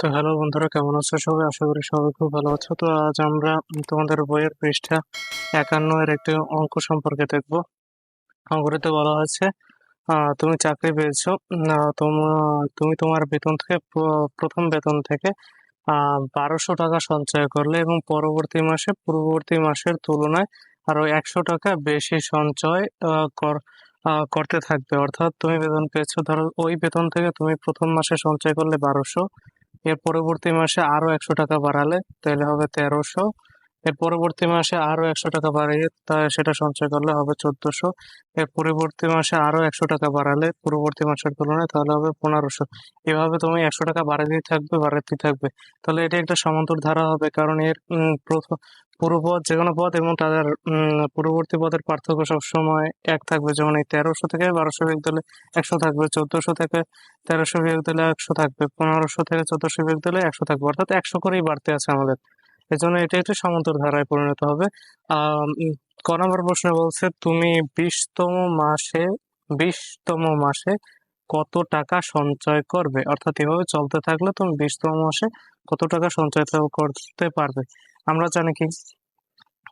তো হ্যালো বন্ধুরা, কেমন আছো সবাই? আশা করি সবাই খুব ভালো আছো। তো আজ আমরা তোমাদের বইয়ের পৃষ্ঠা একান্ন এর একটি অঙ্ক সম্পর্কে দেখব। অঙ্কটিতে বলা হয়েছে তুমি চাকরি পেয়েছ তুমি তোমার বেতন থেকে প্রথম বেতন থেকে বারোশো টাকা সঞ্চয় করলে এবং পরবর্তী মাসে, পূর্ববর্তী মাসের তুলনায় আরও একশো টাকা বেশি সঞ্চয় কর করতে থাকবে। অর্থাৎ তুমি বেতন পেয়েছ, ধরো ওই বেতন থেকে তুমি প্রথম মাসে সঞ্চয় করলে বারোশো এর পরবর্তী মাসে আরও একশো টাকা বাড়ালে তাহলে হবে তেরোশো। এর পরবর্তী মাসে আরও একশো টাকা বাড়িয়ে তা সেটা সঞ্চয় করলে হবে চোদ্দশো। এর পরবর্তী মাসে আরও একশো টাকা বাড়ালে পূর্ববর্তী মাসের তুলনায় তাহলে হবে পনেরোশো। এভাবে তুমি একশো টাকা বাড়াতেই থাকবে বাড়াতেই থাকবে। তাহলে এটা একটা সমান্তর ধারা হবে কারণ এর প্রথম, পূর্ব পদ যে কোনো পদ এবং তাদের পূর্ববর্তী পদের পার্থক্য সবসময় এক থাকবে। যেমন এই তেরোশো থেকে বারোশো বিয়োগ দিলে একশো থাকবে, চোদ্দোশো থেকে তেরোশো বিয়োগ দিলে একশো থাকবে, পনেরোশো থেকে চোদ্দশো বিয়োগ দিলে একশো থাকবে। অর্থাৎ একশো করেই বাড়তে আছে আমাদের। এই জন্য এটা একটু সমান্তর ধারায় পরিণত হবে। ক নম্বর প্রশ্ন বলছে, তুমি বিশতম মাসে বিশতম মাসে কত টাকা সঞ্চয় করবে? অর্থাৎ এভাবে চলতে থাকলে তুমি বিশতম মাসে কত টাকা সঞ্চয় করতে পারবে? আমরা জানি কি?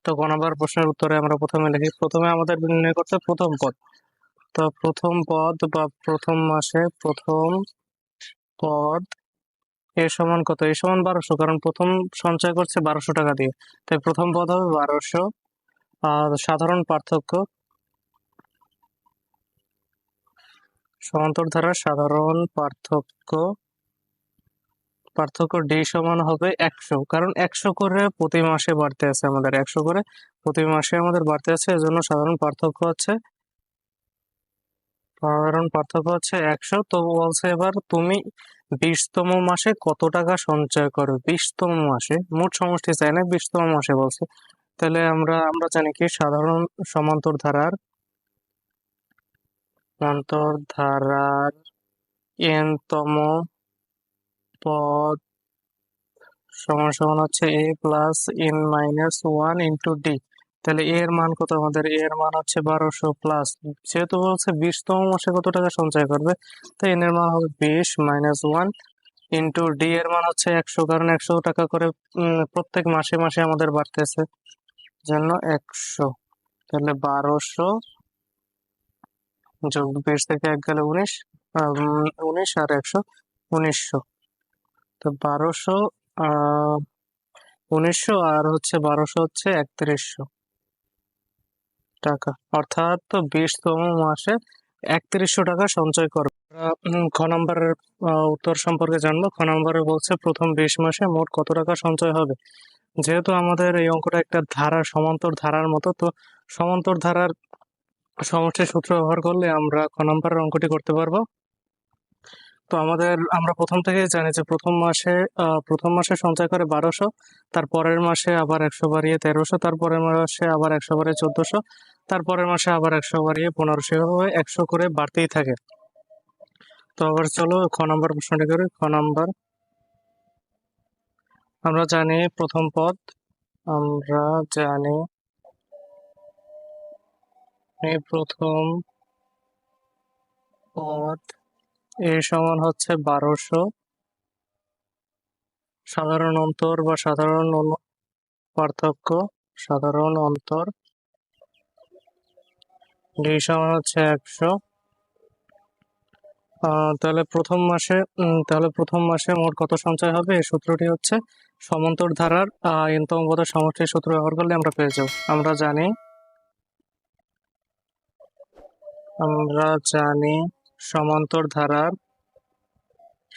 তো ক নম্বর প্রশ্নের উত্তরে আমরা প্রথমে লিখি, প্রথমে আমাদের নির্ণয় করতে প্রথম পদ। তো প্রথম পদ বা প্রথম মাসে প্রথম পদ এ সমান কত? এ সমান বারোশো, কারণ প্রথম সঞ্চয় করছে বারোশো টাকা দিয়ে। তাই প্রথম পদ হবে বারোশো। সাধারণ পার্থক্য? সমান্তর ধারার সাধারণ পার্থক্য? পার্থক্য ডি সমান হবে একশো, কারণ একশো করে প্রতি মাসে বাড়তে আছে আমাদের। একশো করে প্রতি মাসে আমাদের বাড়তে আছে, এজন্য সাধারণ পার্থক্য হচ্ছে সাধারণ পার্থক্য হচ্ছে একশো। তো বলছে এবার তুমি বিশতম মাসে কত টাকা সঞ্চয় করো? বিশতম মাসে? মোট সমষ্টি চাই না, বিশতম মাসে বলছে। তাহলে আমরা আমরা জানি কি, সাধারণ সমান্তর ধারার সমান্তর ধারার এন তম পদ সমান সমান হচ্ছে A plus N minus one into D তাহলে এ এর মান কত? আমাদের এ এর মান হচ্ছে বারোশো প্লাস যেহেতু বলছে বিশতম মাসে কত টাকা সঞ্চয় করবে? তো এন এর মান হবে বিশ মাইনাস ওয়ান ইন্টু ডি এর মান হচ্ছে একশো, কারণ একশো টাকা করে প্রত্যেক মাসে মাসে আমাদের বাড়তেছে। জন্য একশো। তাহলে বারোশো যোগ বিশ থেকে এক গেলে উনিশ উনিশ আর একশো উনিশশো। তো বারোশো উনিশশো আর হচ্ছে বারোশো হচ্ছে একত্রিশশো। টাকা। অর্থাৎ বিশতম মাসে একত্রিশশো টাকা সঞ্চয় করবে। খ নম্বরের উত্তর সম্পর্কে জানব। খ নম্বরে বলছে, প্রথম বিশ মাসে মোট কত টাকা সঞ্চয় হবে? যেহেতু আমাদের এই অঙ্কটা একটা ধারা, সমান্তর ধারার মতো, তো সমান্তর ধারার সমষ্টি সূত্র ব্যবহার করলে আমরা খ নম্বরের অঙ্কটি করতে পারব। তো আমাদের, আমরা প্রথম থেকে জানি যে প্রথম মাসে প্রথম মাসে সঞ্চয় করে বারোশো, তার পরের মাসে আবার একশো বাড়িয়ে তেরোশো তারপরের মাসে আবার একশো বাড়িয়ে চোদ্দশো তারপরের মাসে আবার একশো বাড়িয়ে পনেরোশো, এভাবে একশো করে বাড়তেই থাকে। তো আবার চলো খ নম্বর প্রশ্নটি করি। খ নম্বর, আমরা জানি প্রথম পদ, আমরা জানি প্রথম পদ এ সমান হচ্ছে বারোশো। সাধারণ অন্তর বা সাধারণ পার্থক্য, সাধারণ অন্তর। ডি সমান হচ্ছে একশো। তাহলে প্রথম মাসে তাহলে প্রথম মাসে মোট কত সঞ্চয় হবে? এই সূত্রটি হচ্ছে সমান্তর ধারার এনতম পদের সমষ্টির সূত্র ব্যবহার করলে আমরা পেয়ে যাব। আমরা জানি আমরা জানি সমান্তর ধারার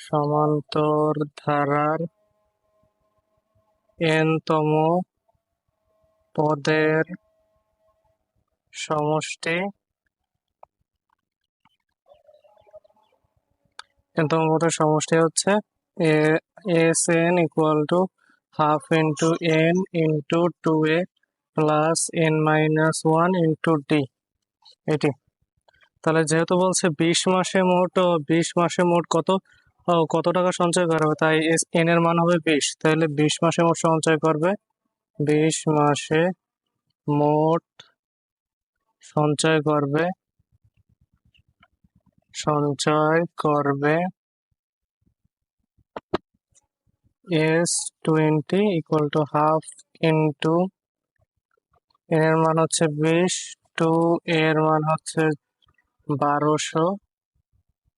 সমান্তর ধারার এনতম পদের সমষ্টি। এনতম পদের সমষ্টি হচ্ছে S N equal to half into N into two A plus N minus one into D এটি। তাহলে যেহেতু বলছে বিশ মাসে মোট বিশ মাসে মোট কত কত টাকা সঞ্চয় করা হবে? তাই এন এর মান হবে বিশ। তাহলে বিশ মাসে মোট সঞ্চয় করবে, বিশ মাসে মোট সঞ্চয় করবে সঞ্চয় করবে S twenty equal to half into এর মান হচ্ছে বিশ টু এর মান হচ্ছে বারোশো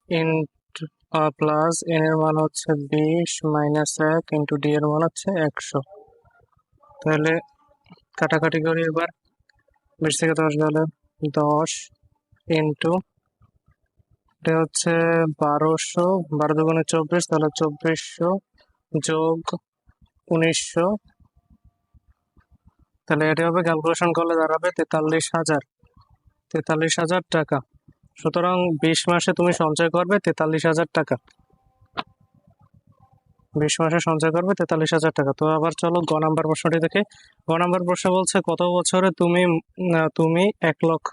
ইন্টু প্লাস এন এর মান হচ্ছে বিশ মাইনাস এক ইন্টু ডি এর মান হচ্ছে একশো। তাহলে কাটাকাটি করি এবার। বিশ থেকে দশ গেলে দশ ইন্টু, এটা হচ্ছে বারোশো, বারো দুগুণে চব্বিশ, তাহলে চব্বিশশো যোগ উনিশশো। তাহলে এটা হবে ক্যালকুলেশন করলে দাঁড়াবে তেতাল্লিশ হাজার। তেতাল্লিশ হাজার টাকা। সুতরাং বিশ মাসে তুমি সঞ্চয় করবে তেতাল্লিশ হাজার টাকা। বিশ মাসে সঞ্চয় করবে তেতাল্লিশ হাজার টাকা। তো আবার চলো গ নাম্বার প্রশ্নটি দেখে। গ নাম্বার প্রশ্ন বলছে, কত বছরে তুমি তুমি এক লক্ষ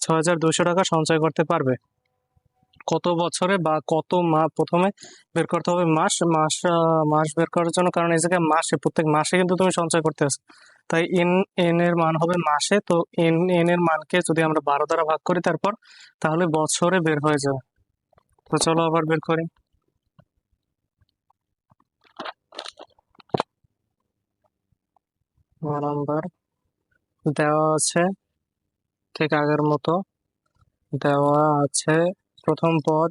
ছ হাজার দুশো টাকা সঞ্চয় করতে পারবে? কত বছরে বা কত মা, প্রথমে বের করতে হবে মাস। মাস মাস বের করার জন্য, কারণ এই জায়গায় মাসে, প্রত্যেক মাসে কিন্তু তুমি সঞ্চয় করতে তাই এন এন এর মান হবে মাসে। তো এন এন এর মানকে যদি আমরা বারো দ্বারা ভাগ করি তারপর, তাহলে বছরে বের হয়ে যাবে তো চলো আবার বের করি। নাম্বার দেওয়া আছে ঠিক আগের মতো। দেওয়া আছে প্রথম পদ।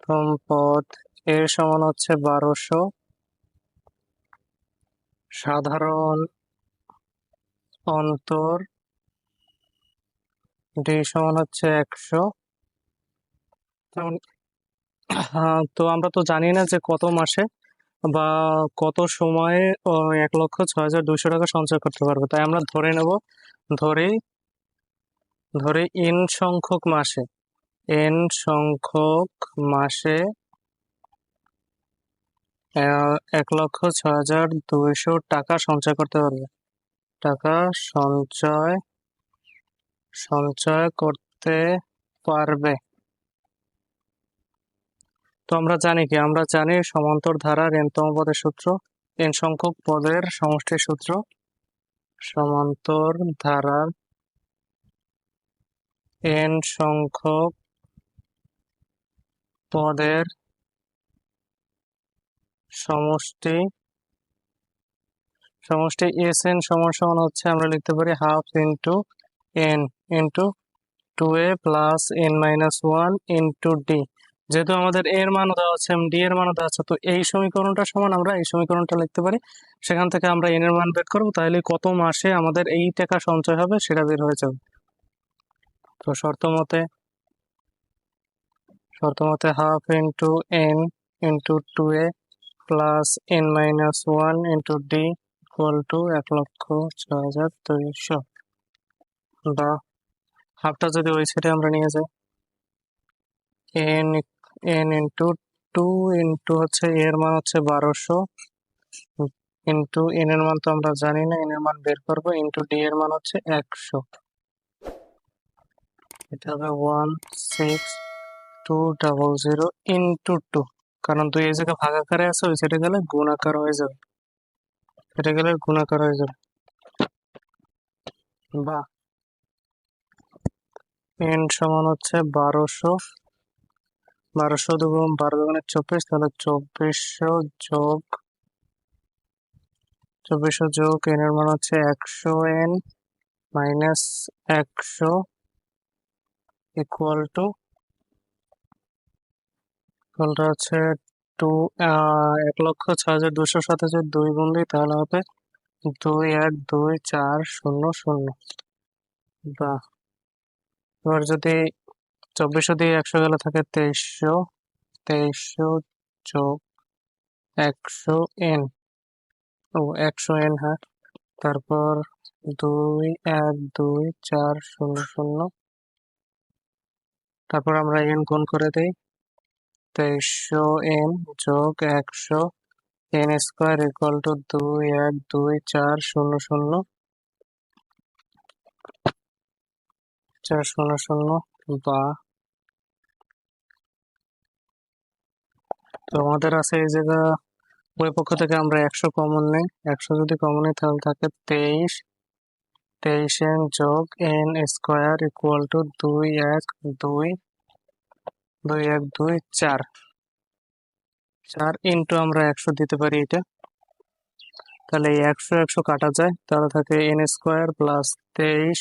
প্রথম পদ এর সমান হচ্ছে বারোশো। সাধারণ অন্তর ডি সমান হচ্ছে একশো। তো আমরা তো জানি না যে কত মাসে বা কত সময়ে এক লক্ষ ছয় হাজার দুশো টাকা সঞ্চয় করতে পারবে। তাই আমরা ধরে নেব, ধরে ধরে এন সংখ্যক মাসে এন সংখ্যক মাসে এক লক্ষ ছয় হাজার দুইশো টাকা সঞ্চয় করতে পারবে টাকা সঞ্চয় সঞ্চয় করতে পারবে। তো আমরা জানি কি? আমরা জানি সমান্তর ধারার এনতম পদের সূত্র এন সংখ্যক পদের সমষ্টির সূত্র। সমান্তর ধারার এন সংখ্যক পদের সমষ্টি সমষ্টি এস এন সমান সমান হচ্ছে আমরা লিখতে পারি half into n into two a plus n minus one into d যেহেতু আমাদের এর মানও দেওয়া আছে ডি এর মানও দেওয়া আছে, তো এই সমীকরণটা সমান আমরা এই সমীকরণটা লিখতে পারি। সেখান থেকে আমরা এন এর মান বের করব, তাহলে কত মাসে আমাদের এই টাকা সঞ্চয় হবে সেটা বের হয়ে যাবে। তো শর্ত মতে শর্ত মতে half into n into two a plus n minus one into d equal to এক লক্ষ ছয় হাজার দুইশো। বা হাফটা যদি ওই সাইডে আমরা নিয়ে যাই n n into two into হচ্ছে এর মান হচ্ছে বারোশো। ইন্টু এন এর মান তো আমরা জানি না এন এর মান বের করব ইন্টু ডি এর মান হচ্ছে একশো। এটা হবে one six two double zero into two কারণ তুই এই জায়গায় ভাগাকারে আছে, ওই সাইডে গেলে গুণাকার হয়ে যাবে। এটা গেলে গুণাকার হয়ে যাবে। বা এন সমান হচ্ছে বারোশো। বারোশো দুগুণ বারো দুগুণে চব্বিশ, তাহলে চব্বিশশো যোগ চব্বিশশো যোগ এন এর মান হচ্ছে একশো এন মাইনাস একশো ইকুয়াল টু ইকুয়ালটা হচ্ছে টু এক লক্ষ ছ হাজার দুশো যদি দুই গুণ দিই তাহলে হবে দুই এক দুই চার শূন্য শূন্য। বা এবার যদি চব্বিশশো দিয়ে একশো গেলে থাকে তেইশশো তেইশশো যোগ একশো এন। ও, একশো এন হ্যাঁ। তারপর দুই এক দুই চার শূন্য শূন্য। তারপর আমরা এন গুণ করে দিই। তেইশশো এন যোগ একশো এন স্কোয়ার ইকুয়াল টু দুই এক দুই চার শূন্য শূন্য। চার শূন্য শূন্য বা তো আমাদের আছে এই জায়গা ওই পক্ষ থেকে আমরা একশো কমন নেই। একশো যদি কমন নেই তাহলে থাকে তেইশ। তেইশ এন যোগ এন স্কোয়ার ইকুয়াল টু দুই এক দুই দুই, এক, দুই, চার। চার ইন্টু আমরা একশো দিতে পারি এটা। তাহলে এই একশো একশো কাটা যায়। তাহলে থাকে এন স্কোয়ার প্লাস তেইশ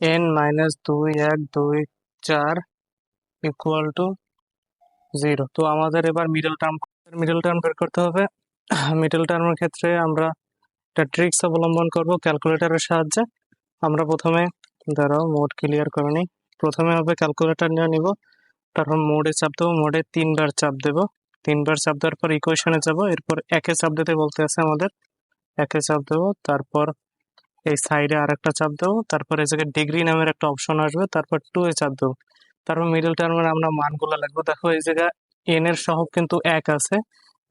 এন মাইনাস দুই, এক, দুই, চার ইকুয়াল টু জিরো তো আমাদের এবার মিডল টার্ম মিডল টার্ম বের করতে হবে। মিডল টার্মের ক্ষেত্রে আমরা একটা ট্রিক্স অবলম্বন করব ক্যালকুলেটরের সাহায্যে। আমরা প্রথমে ধরো মোড ক্লিয়ার করে নিই। প্রথমে হবে ক্যালকুলেটর নিয়ে নিব। তারপর মোডে চাপ দেবো, মোডে তিনবার চাপ দেবো। তিনবার চাপ দেওয়ার পর ইকুয়েশনে যাব, এরপর একে চাপ দিতে বলতে আছে আমাদের। একে চাপ দেবো, তারপর এই সাইডে আর একটা চাপ দেবো, তারপর এই জায়গায় ডিগ্রি নামের একটা অপশন আসবে, তারপর টু এ চাপ দেবো। তারপর মিডল টার্মের আমরা মানগুলো লিখব। দেখো এই জায়গায় এন এর সহগ কিন্তু এক আছে,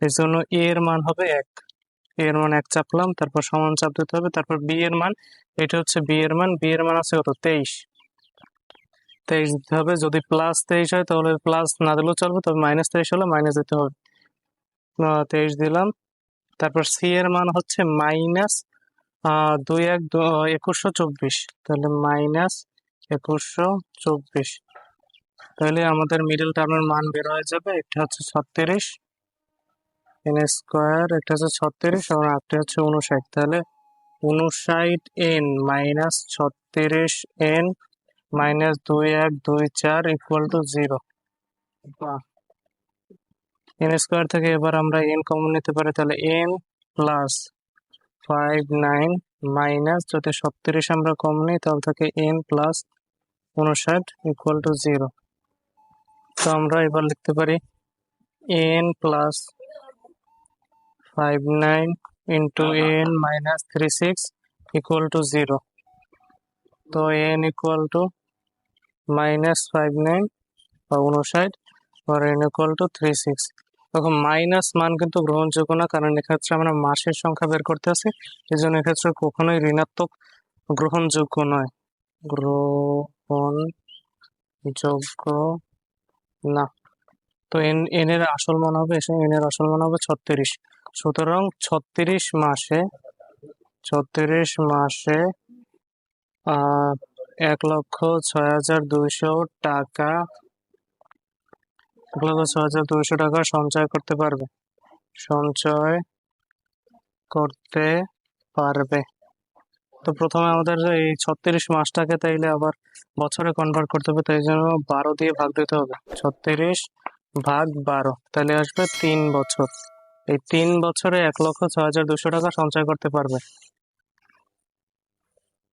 এই জন্য এ এর মান হবে এক। এ এর মান এক চাপলাম, তারপর সমান চাপ দিতে হবে, তারপর বি এর মান, এটা হচ্ছে বি এর মান বি এর মান আছে কত? তেইশ। তেইশ দিতে হবে। যদি প্লাস তেইশ হয়, তাহলে প্লাস না দিলেও চলবে, তবে মাইনাস তেইশ হলে মাইনাস দিতে হবে। তেইশ দিলাম। তারপর সি এর মান হচ্ছে মাইনাস দুই এক একুশশো চব্বিশ। তাহলে মাইনাস একুশশো চব্বিশ। তাহলে আমাদের মিডল টার্মের মান বের হয়ে যাবে। এটা হচ্ছে ছত্রিশ। এন স্কোয়ার এটা হচ্ছে ছত্রিশ, আর একটা হচ্ছে উনষাট তাহলে উনষাট এন মাইনাস ছত্রিশ এন মাইনাস দুই এক দুই চার equal to zero n square থেকে এবার আমরা এন কমন নিতে পারি তাহলে n plus five nine minus যদি ছত্রিশ আমরা কম নিই তাহলে থাকে এন প্লাস উনষাট ইকুয়াল টু জিরো তো আমরা এবার লিখতে পারি n plus five nine into n minus three six equal to zero তো n equal to minus five nine বা উনষাট আর n equal to three six তখন মাইনাস মান কিন্তু গ্রহণযোগ্য না, কারণ এক্ষেত্রে আমরা মাসের সংখ্যা বের করতে আছি। এই জন্য এক্ষেত্রে কখনোই ঋণাত্মক গ্রহণযোগ্য নয়। গ্রহণযোগ্য না। তো এন এন এর আসল মান হবে এন এর আসল মান হবে ছত্রিশ। সুতরাং ছত্রিশ মাসে ছত্রিশ মাসে, আহ এক লক্ষ ছয় হাজার দুইশো টাকা। এক লক্ষ ছয় হাজার দুইশো টাকা সঞ্চয় করতে পারবে। সঞ্চয় করতে পারবে। তো প্রথমে আমাদের এই ছত্রিশ মাসটাকে তাইলে আবার বছরে কনভার্ট করতে হবে, তাই জন্য বারো দিয়ে ভাগ দিতে হবে। ছত্রিশ ভাগ বারো তাহলে আসবে তিন বছর। এই তিন বছরে এক লক্ষ ছয় হাজার দুশো টাকা সঞ্চয় করতে পারবে।